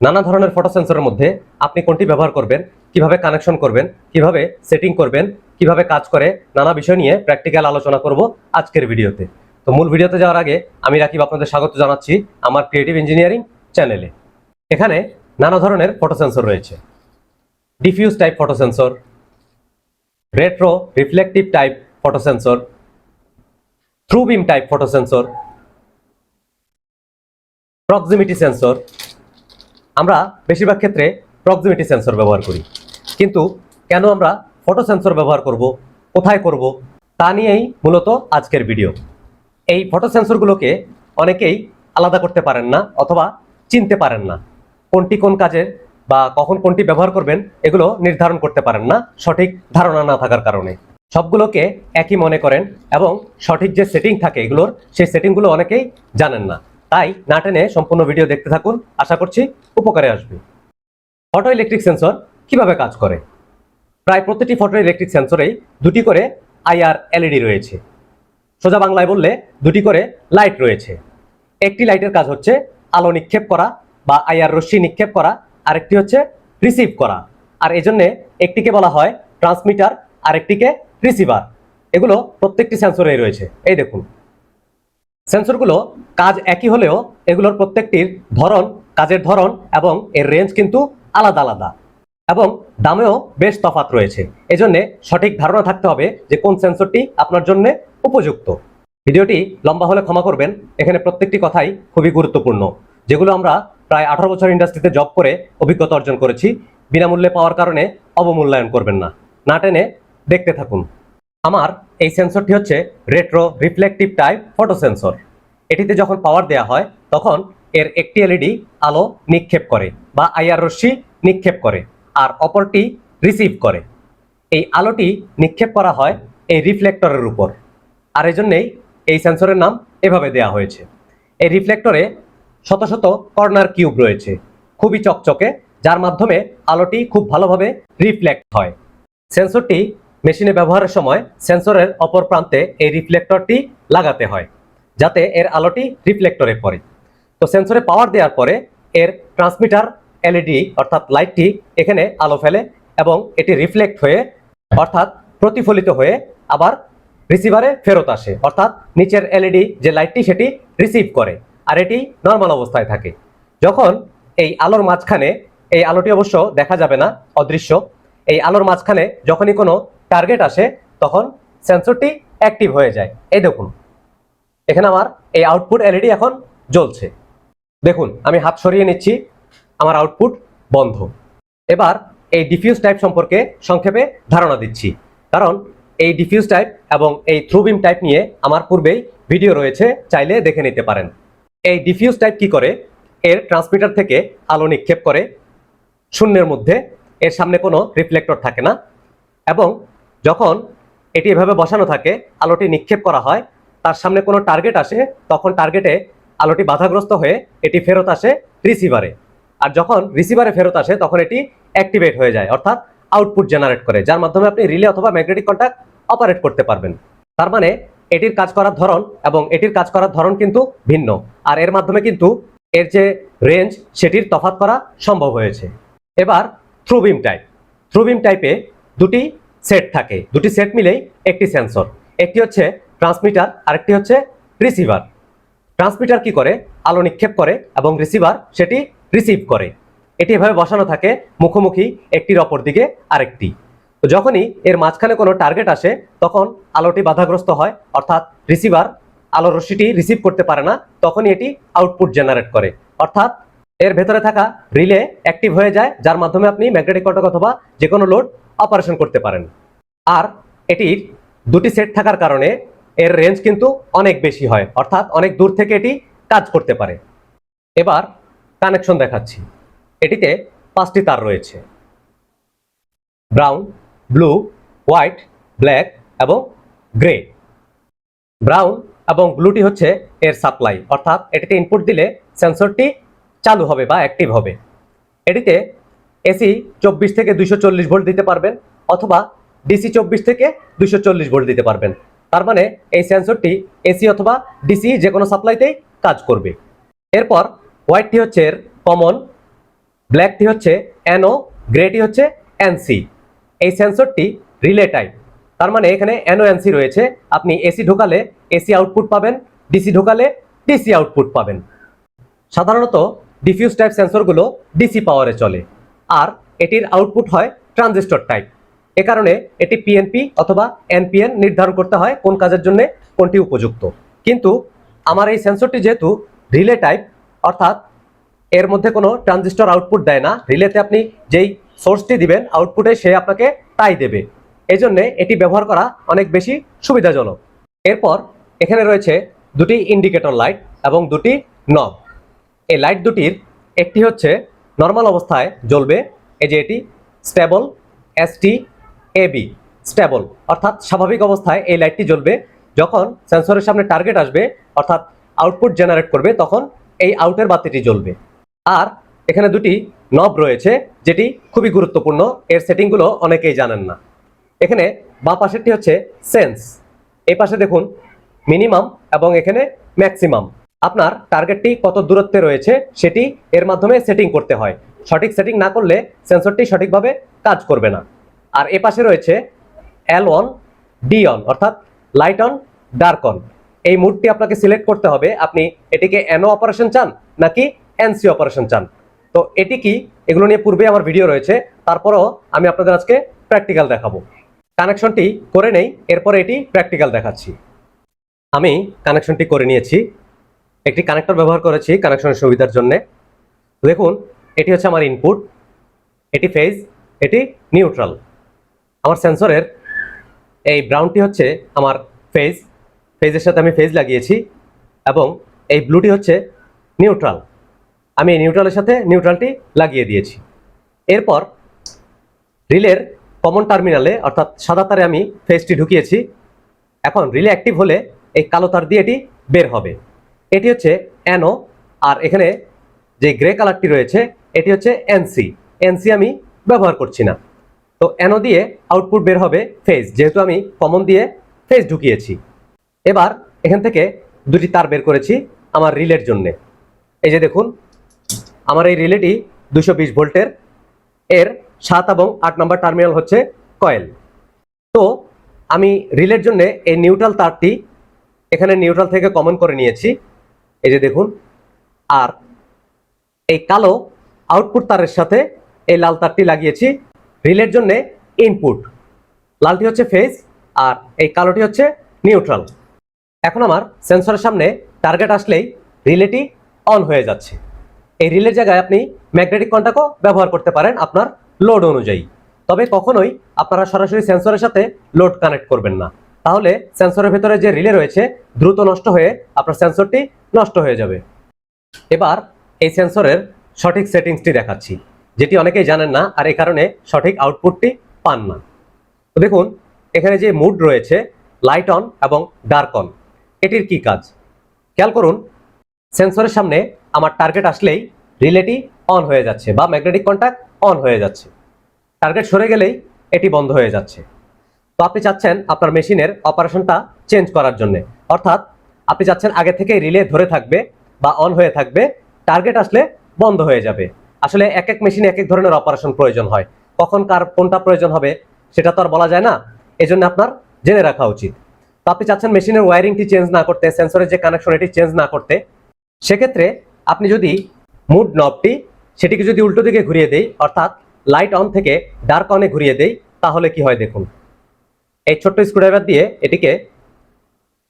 নানা ধরনের ফটো সেন্সরের মধ্যে আপনি কোনটি ব্যবহার করবেন, কীভাবে কানেকশন করবেন, কীভাবে সেটিং করবেন, কীভাবে কাজ করে, নানা বিষয় নিয়ে প্র্যাকটিক্যাল আলোচনা করব আজকের ভিডিওতে। তো মূল ভিডিওতে যাওয়ার আগে আমি রাকিব আপনাদের স্বাগত জানাচ্ছি আমার ক্রিয়েটিভ ইঞ্জিনিয়ারিং চ্যানেলে এখানে নানা ধরনের ফটো সেন্সর রয়েছে। Diffuse type photo sensor retro reflective type photo sensor through beam type photo sensor proximity sensor আমরা বেশিরভাগ ক্ষেত্রে প্রক্সিমিটি সেন্সর ব্যবহার করি। কিন্তু কেন আমরা ফটো সেন্সর ব্যবহার করব, কোথায় করব, তা নিয়েই মূলত আজকের ভিডিও এই ফটো সেন্সরগুলোকে অনেকেই আলাদা করতে পারেন না অথবা চিনতে পারেন না। কোনটি কোন কাজের বা কখন কোনটি ব্যবহার করবেন, এগুলো নির্ধারণ করতে পারেন না সঠিক ধারণা না থাকার কারণে। সবগুলোকে একই মনে করেন এবং সঠিক যে সেটিং থাকে এগুলোর, সেই সেটিংগুলো অনেকেই জানেন না। তাই না টেনে সম্পূর্ণ ভিডিও দেখতে থাকুন। আশা করছি উপকারে আসবে। ফটো ইলেকট্রিক সেন্সর কীভাবে কাজ করে? প্রায় প্রতিটি ফটো ইলেকট্রিক সেন্সরেই দুটি করে আইআর এলইডি রয়েছে। সোজা বাংলায় বললে দুটি করে লাইট রয়েছে। একটি লাইটের কাজ হচ্ছে আলো নিক্ষেপ করা বা আইআর রশ্মি নিক্ষেপ করা, আরেকটি হচ্ছে রিসিভ করা। আর এজন্য একটিকে বলা হয় ট্রান্সমিটার, আরেকটিকে রিসিভার। এগুলো প্রত্যেকটি সেন্সরেই রয়েছে। এই দেখুন। সেন্সরগুলো কাজ একই হলেও এগুলোর প্রত্যেকটির ধরন, কাজের ধরন এবং এর রেঞ্জ কিন্তু আলাদা আলাদা। এবং দামেও বেশ তফাৎ রয়েছে। এজন্য সঠিক ধারণা থাকতে হবে যে কোন সেন্সরটি আপনার জন্য উপযুক্ত। ভিডিওটি লম্বা হলে ক্ষমা করবেন। এখানে প্রত্যেকটি কথাই খুবই গুরুত্বপূর্ণ, যেগুলো আমরা প্রায় আঠারো বছর ইন্ডাস্ট্রিতে জব করে অভিজ্ঞতা অর্জন করেছি। বিনামূল্যে পাওয়ার কারণে অবমূল্যায়ন করবেন না। না টেনে দেখতে থাকুন। আমার এই সেন্সরটি হচ্ছে retro reflective type photo sensor এটিতে যখন পাওয়ার দেওয়া হয়, তখন এর একটি এলইডি আলো নিক্ষেপ করে বা আইআর রশ্মি নিক্ষেপ করে আর অপরটি রিসিভ করে। এই আলোটি নিক্ষেপ করা হয় এই রিফ্লেক্টরের উপর। আর এজন্যই এই সেন্সরের নাম এভাবে দেয়া হয়েছে। এই রিফ্লেক্টরে শত শত কর্নার কিউব রয়েছে, খুবই চকচকে, যার মাধ্যমে আলোটি খুব ভালোভাবে রিফ্লেক্ট হয়। সেন্সরটি মেশিনে ব্যবহারের সময় সেন্সরের অপর প্রান্তে এই রিফ্লেক্টরটি লাগাতে হয়, যাতে এর আলোটি রিফ্লেক্টরে পড়ে। তো সেন্সরে পাওয়ার দেওয়ার পরে এর ট্রান্সমিটার, এলইডি অর্থাৎ লাইটটি এখানে আলো ফেলে এবং এটি রিফ্লেক্ট হয়ে অর্থাৎ প্রতিফলিত হয়ে আবার রিসিভারে ফেরত আসে, অর্থাৎ নিচের এলইডি যে লাইটটি সেটি রিসিভ করে, আর এটি নর্মাল অবস্থায় থাকে। যখন এই আলোর মাঝখানে, এই আলোটি অবশ্য দেখা যাবে না, অদৃশ্য, এই আলোর মাঝখানে যখনই কোনো টার্গেট আসে, তখন সেন্সরটি অ্যাক্টিভ হয়ে যায়। এই দেখুন, এখানে আমার এই আউটপুট এলইডি এখন জ্বলছে। দেখুন, আমি হাত সরিয়ে নিচ্ছি, আমার আউটপুট বন্ধ। এবার এই ডিফিউজ টাইপ সম্পর্কে সংক্ষেপে ধারণা দিচ্ছি। কারণ এই ডিফিউজ টাইপ এবং এই থ্রুবিম টাইপ নিয়ে আমার পূর্বেই ভিডিও রয়েছে, চাইলে দেখে নিতে পারেন। এই ডিফিউজ টাইপ কি করে? এর ট্রান্সমিটার থেকে আলো নিক্ষেপ করে, শূন্যের মধ্যে, এর সামনে কোনো রিফ্লেক্টর থাকে না, এবং যখন এটি এভাবে বসানো থাকে, আলোটি নিক্ষেপ করা হয়, তার সামনে কোনো টার্গেট আসে, তখন টার্গেটে আলোটি বাধাগ্রস্ত হয়ে এটি ফেরত আসে রিসিভারে আর যখন রিসিভারে ফেরত আসে, তখন এটি অ্যাক্টিভেট হয়ে যায়, অর্থাৎ আউটপুট জেনারেট করে, যার মাধ্যমে আপনি রিলে অথবা ম্যাগনেটিক কন্ট্যাক্ট অপারেট করতে পারবেন। তার মানে এটির কাজ করার ধরন এবং এটির কাজ করার ধরন কিন্তু ভিন্ন, আর এর মাধ্যমে কিন্তু এর যে রেঞ্জ সেটির তফাৎ করা সম্ভব হয়েছে। এবার থ্রুবিম টাইপ থ্রুবিম টাইপে দুটি সেট থাকে। দুটি সেট মিলেই একটি সেন্সর। একটি হচ্ছে ট্রান্সমিটার, আরেকটি হচ্ছে রিসিভার। ট্রান্সমিটার কি করে? আলো নিক্ষেপ করে এবং রিসিভার সেটি রিসিভ করে। এটি এভাবে বসানো থাকে, মুখোমুখি একটির অপর দিকে আরেকটি। তো যখনই এর মাঝখানে কোনো টার্গেট আসে, তখন আলোটি বাধাগ্রস্ত হয়, অর্থাৎ রিসিভার আলো রশ্মিটি রিসিভ করতে পারে না, তখনই এটি আউটপুট জেনারেট করে। অর্থাৎ এর ভেতরে থাকা রিলে অ্যাক্টিভ হয়ে যায়, যার মাধ্যমে আপনি ম্যাগনেটিক কন্ট্যাক্ট অথবা যে কোনো লোড অপারেশন করতে পারেন। আর এটির দুটি সেট থাকার কারণে এর রেঞ্জ কিন্তু অনেক বেশি হয়, অর্থাৎ অনেক দূর থেকে এটি কাজ করতে পারে। এবার কানেকশন দেখাচ্ছি। এটিতে পাঁচটি তার রয়েছে। ব্রাউন ব্লু হোয়াইট ব্ল্যাক এবং গ্রে ব্রাউন এবং ব্লুটি হচ্ছে এর সাপ্লাই অর্থাৎ এটিতে ইনপুট দিলে সেন্সরটি চালু হবে বা অ্যাক্টিভ হবে। এটিতে এসি চব্বিশ থেকে দুইশো চল্লিশ ভোল্ট দিতে পারবেন অথবা ডিসি চব্বিশ থেকে দুশো চল্লিশ ভোল্ট দিতে পারবেন। তার মানে এই সেন্সরটি এসি অথবা ডিসি যে কোনো সাপ্লাইতেই কাজ করবে। এরপর হোয়াইটটি হচ্ছে এর কমন, ব্ল্যাকটি হচ্ছে এনও, গ্রেটি হচ্ছে এনসি। এই সেন্সরটি রিলে টাইপ। তার মানে এখানে এনও, এনসি রয়েছে। আপনি এসি ঢোকালে এসি আউটপুট পাবেন, ডিসি ঢোকালে ডিসি আউটপুট পাবেন। সাধারণত ডিফিউজ টাইপ সেন্সরগুলো ডিসি পাওয়ারে চলে। আর এটির আউটপুট হয় ট্রানজিস্টর টাইপ। এ কারণে এটি পিএনপি অথবা এনপিএন নির্ধারণ করতে হয় কোন কাজের জন্য কোনটি উপযুক্ত। কিন্তু আমার এই সেন্সরটি যেহেতু রিলে টাইপ অর্থাৎ এর মধ্যে কোনো ট্রানজিস্টর আউটপুট দেয় না রিলেতে আপনি যেই সোর্সটি দিবেন আউটপুটে সে আপনাকে তাই দেবে। এই জন্যে এটি ব্যবহার করা অনেক বেশি সুবিধাজনক। এরপর এখানে রয়েছে দুটি ইন্ডিকেটর লাইট এবং দুটি নব এই লাইট দুটির একটি হচ্ছে নর্মাল অবস্থায় জ্বলবে, এই যে এটি স্টেবল এসটি এবি স্টেবল অর্থাৎ স্বাভাবিক অবস্থায় এই লাইটটি জ্বলবে। যখন সেন্সরের সামনে টার্গেট আসবে, অর্থাৎ আউটপুট জেনারেট করবে, তখন এই আউটের বাতিটি জ্বলবে। আর এখানে দুটি নব রয়েছে, যেটি খুবই গুরুত্বপূর্ণ। এর সেটিংগুলো অনেকেই জানেন না। এখানে বাঁ পাশেরটি হচ্ছে সেন্স এই পাশে দেখুন মিনিমাম এবং এখানে ম্যাক্সিমাম আপনার টার্গেটটি কত দূরত্বে রয়েছে, সেটি এর মাধ্যমে সেটিং করতে হয়। সঠিক সেটিং না করলে সেন্সরটি সঠিকভাবে কাজ করবে না। আর এ পাশে রয়েছে এল অন ডি অন অর্থাৎ লাইট অন ডার্ক অন এই মুডটি আপনাকে সিলেক্ট করতে হবে। আপনি এটিকে এনও অপারেশন চান নাকি এনসি অপারেশন চান? তো এটি কি? এগুলো নিয়ে পূর্বে আমার ভিডিও রয়েছে। তারপরেও আমি আপনাদের আজকে প্র্যাকটিক্যাল দেখাবো। কানেকশনটি করে নেই, এরপরে এটি প্র্যাকটিক্যাল দেখাচ্ছি। আমি কানেকশনটি করে নিয়েছি। একটি কানেক্টর ব্যবহার করেছি কানেকশনের সুবিধার জন্য। দেখুন, এটি হচ্ছে আমার ইনপুট এটি ফেজ এটি নিউট্রাল আমার সেন্সরের এই ব্রাউনটি হচ্ছে আমার ফেজ ফেজের সাথে আমি ফেজ লাগিয়েছি এবং এই ব্লুটি হচ্ছে নিউট্রাল আমি এই নিউট্রালের সাথে নিউট্রালটি লাগিয়ে দিয়েছি। এরপর রিলের কমন টার্মিনালে অর্থাৎ সাদা তারে আমি ফেজটি ঢুকিয়েছি। এখন রিলে অ্যাক্টিভ হলে এই কালো তার দিয়ে এটি বের হবে। এটি হচ্ছে অ্যানো আর এখানে যে গ্রে কালারটি রয়েছে, এটি হচ্ছে এনসি এনসি আমি ব্যবহার করছি না। তো অ্যানো দিয়ে আউটপুট বের হবে ফেজ যেহেতু আমি কমন দিয়ে ফেজ ঢুকিয়েছি। এবার এখান থেকে দুটি তার বের করেছি আমার রিলের জন্যে। এই যে দেখুন, আমার এই রিলেটি দুশো বিশ ভোল্টের, এর সাত এবং আট নম্বর টার্মিনাল হচ্ছে কয়েল। তো আমি রিলের জন্য এই নিউট্রাল তারটি এখানে নিউট্রাল থেকে কমন করে নিয়েছি। এই যে দেখুন, আর এই কালো আউটপুট তারের সাথে এই লাল তারটি লাগিয়েছি। রিলের জন্য ইনপুট লালটি হচ্ছে ফেজ আর এই কালোটি হচ্ছে নিউট্রাল এখন আমার সেন্সরের সামনে টার্গেট আসলেই রিলেটি অন হয়ে যাচ্ছে। এই রিলের জায়গায় আপনি ম্যাগনেটিক কন্টাক্টও ব্যবহার করতে পারেন আপনার লোড অনুযায়ী। তবে কখনোই আপনারা সরাসরি সেন্সরের সাথে লোড কানেক্ট করবেন না। তাহলে সেন্সরের ভেতরে যে রিলে রয়েছে, দ্রুত নষ্ট হয়ে আপনার সেন্সরটি নষ্ট হয়ে যাবে। এবার এই সেন্সরের সঠিক সেটিংসটি দেখাচ্ছি। যেটি অনেকেই জানেন না, আর এই কারণে সঠিক আউটপুটটি পান না। তো দেখুন, এখানে যে মুড রয়েছে লাইট অন এবং ডার্ক অন এটির কি কাজ? খেয়াল করুন সেন্সরের সামনে আমার টার্গেট আসলেই রিলেটি অন হয়ে যাচ্ছে বা ম্যাগনেটিক কন্ট্যাক্ট অন হয়ে যাচ্ছে। টার্গেট সরে গেলেই এটি বন্ধ হয়ে যাচ্ছে। তো আপনি চাচ্ছেন আপনার মেশিনের অপারেশনটা চেঞ্জ করার জন্য। অর্থাৎ আপনি চাচ্ছেন আগে থেকে রিলে ধরে থাকবে বা অন হয়ে থাকবে টার্গেট আসলে বন্ধ হয়ে যাবে। আসলে এক এক মেশিনে এক এক ধরনের অপারেশন প্রয়োজন হয়। কখন কার কোনটা প্রয়োজন হবে, সেটা তো আর বলা যায় না। এজন্য আপনার জেনে রাখা উচিত। তো আপনি চাচ্ছেন মেশিনের ওয়ারিংটি চেঞ্জ না করতে সেন্সরের যে কানেকশন এটি চেঞ্জ না করতে। সেক্ষেত্রে আপনি যদি মুড নবটি সেটিকে যদি উল্টো দিকে ঘুরিয়ে দেই, অর্থাৎ লাইট অন থেকে ডার্ক অনে ঘুরিয়ে দেই, তাহলে কি হয় দেখুন। এই ছোট্ট স্ক্রুড্রাইভার দিয়ে এটিকে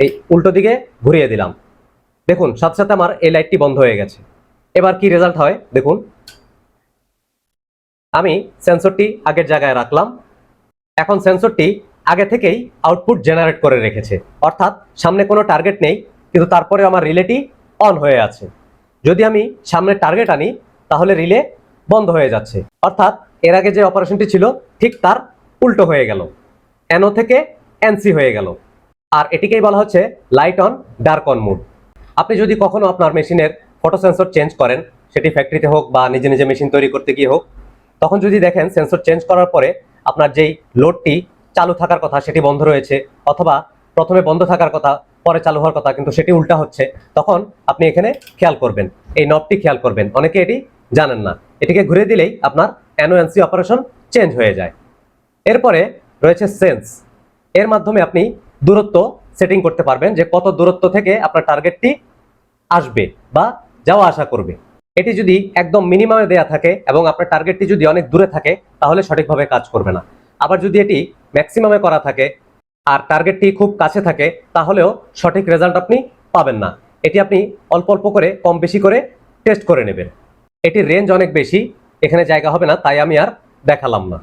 এই উল্টো দিকে ঘুরিয়ে দিলাম। দেখুন, সাথে সাথে আমার এই লাইটটি বন্ধ হয়ে গেছে। এবার কি রেজাল্ট হয়? দেখুন আমি সেন্সরটি আগের জায়গায় রাখলাম। এখন সেন্সরটি আগে থেকেই আউটপুট জেনারেট করে রেখেছে। অর্থাৎ সামনে কোনো টার্গেট নেই, কিন্তু তারপরে আমার রিলেটি অন হয়ে আছে। যদি আমি সামনে টার্গেট আনি, তাহলে রিলে বন্ধ হয়ে যাচ্ছে। অর্থাৎ এর আগে যে অপারেশনটি ছিল, ঠিক তার উল্টো হয়ে গেল। এনও থেকে এনসি হয়ে গেল। আর এটিকেই বলা হচ্ছে light on, dark on mode. আপনি যদি কখনো আপনার মেশিনের ফটো সেন্সর চেঞ্জ করেন, সেটি ফ্যাক্টরিতে হোক বা নিজে নিজে মেশিন তৈরি করতে গিয়ে হোক তখন যদি দেখেন সেন্সর চেঞ্জ করার পরে আপনার যেই লোডটি চালু থাকার কথা সেটি বন্ধ রয়েছে অথবা প্রথমে বন্ধ থাকার কথা পরে চালু হওয়ার কথা কিন্তু সেটি উল্টা হচ্ছে, তখন আপনি এখানে খেয়াল করবেন। এই নবটি খেয়াল করবেন। অনেকে এটি জানেন না। এটিকে ঘুরে দিলেই আপনার এনওএনসি অপারেশন চেঞ্জ হয়ে যায়। এরপরে রয়েছে সেন্স এর মাধ্যমে আপনি দূরত্ব সেটিং করতে পারবেন যে কত দূরত্ব থেকে আপনার টার্গেটটি আসবে বা যাওয়া আসা করবে। এটি যদি একদম মিনিমামে দেয়া থাকে এবং আপনার টার্গেটটি যদি অনেক দূরে থাকে, তাহলে সঠিকভাবে কাজ করবে না। আবার যদি এটি ম্যাক্সিমামে করা থাকে আর টার্গেটটি খুব কাছে থাকে, তাহলেও সঠিক রেজাল্ট আপনি পাবেন না। এটি আপনি অল্প অল্প করে, কম বেশি করে টেস্ট করে নেবেন। এটির রেঞ্জ অনেক বেশি, এখানে জায়গা হবে না, তাই আমি আর দেখালাম না।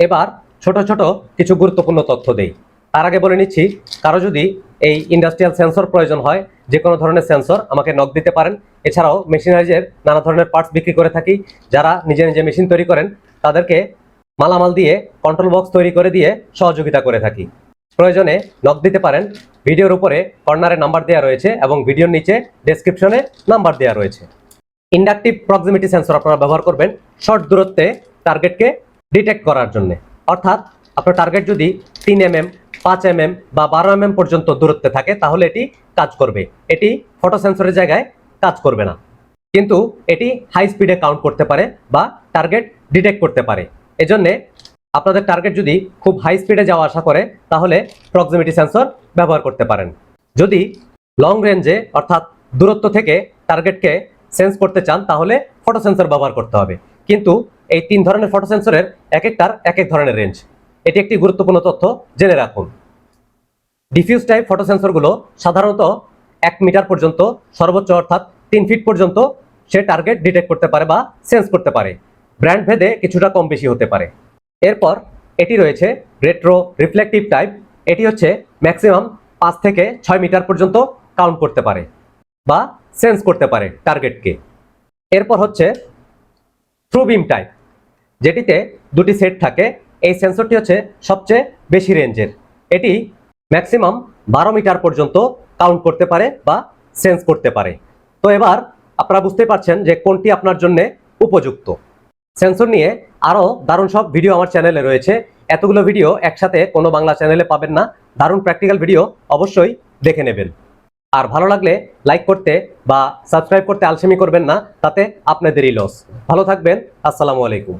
এবার ছোট ছোট কিছু গুরুত্বপূর্ণ তথ্য দেই। তার আগে বলে নিচ্ছি, কারও যদি এই ইন্ডাস্ট্রিয়াল সেন্সর প্রয়োজন হয় যে কোনো ধরনের সেন্সর আমাকে নক দিতে পারেন এছাড়াও মেশিনারিজের নানা ধরনের পার্টস বিক্রি করে থাকি। যারা নিজে নিজে মেশিন তৈরি করেন, তাদেরকে মালামাল দিয়ে কন্ট্রোল বক্স তৈরি করে দিয়ে সহযোগিতা করে থাকি। প্রয়োজনে নক দিতে পারেন। ভিডিওর উপরে কর্নারে নাম্বার দেওয়া রয়েছে এবং ভিডিওর নিচে ডেসক্রিপশনে নাম্বার দেওয়া রয়েছে। ইন্ডাকটিভ প্রক্সিমিটি সেন্সর আপনারা ব্যবহার করবেন শর্ট দূরত্বে টার্গেটকে ডিটেক্ট করার জন্য। অর্থাৎ আপনার টার্গেট যদি তিন এম এম পাঁচ এম এম বা বারো এম এম পর্যন্ত দূরত্বে থাকে, তাহলে এটি কাজ করবে। এটি ফটো সেন্সরের জায়গায় কাজ করবে না। কিন্তু এটি হাই স্পিডে কাউন্ট করতে পারে বা টার্গেট ডিটেক্ট করতে পারে। এজন্যে আপনাদের টার্গেট যদি খুব হাই স্পিডে যাওয়া আসা করে, তাহলে প্রক্সিমিটি সেন্সর ব্যবহার করতে পারেন। যদি লং রেঞ্জে অর্থাৎ দূরত্ব থেকে টার্গেটকে সেন্স করতে চান, তাহলে ফটো সেন্সর ব্যবহার করতে হবে। কিন্তু এই তিন ধরনের ফটো সেন্সরের এক একটার এক এক ধরনের রেঞ্জ এটি একটি গুরুত্বপূর্ণ তথ্য জেনে রাখুন। ডিফিউজ টাইপ ফটো সেন্সরগুলো সাধারণত এক মিটার পর্যন্ত সর্বোচ্চ, অর্থাৎ তিন ফিট পর্যন্ত সে টার্গেট ডিটেক্ট করতে পারে বা সেন্স করতে পারে। ব্র্যান্ড ভেদে কিছুটা কম বেশি হতে পারে। এরপর এটি রয়েছে রেট্রো রিফ্লেকটিভ টাইপ এটি হচ্ছে ম্যাক্সিমাম পাঁচ থেকে ছয় মিটার পর্যন্ত কাউন্ট করতে পারে বা সেন্স করতে পারে টার্গেটকে এরপর হচ্ছে থ্রু বিম টাইপ যেটিতে দুটি সেট থাকে। এই সেন্সরটি হচ্ছে সবচেয়ে বেশি রেঞ্জের এটি ম্যাক্সিমাম বারো মিটার পর্যন্ত কাউন্ট করতে পারে বা সেন্স করতে পারে। তো এবার আপনারা বুঝতে পারছেন যে কোনটি আপনার জন্য উপযুক্ত। সেন্সর নিয়ে আরও দারুণ সব ভিডিও আমার চ্যানেলে রয়েছে। এতগুলো ভিডিও একসাথে কোনো বাংলা চ্যানেলে পাবেন না। দারুণ প্র্যাকটিক্যাল ভিডিও অবশ্যই দেখে নেবেন। আর ভালো লাগলে লাইক করতে বা সাবস্ক্রাইব করতে আলসেমি করবেন না, তাতে আপনাদেরই লস ভালো থাকবেন, আসসালামু আলাইকুম।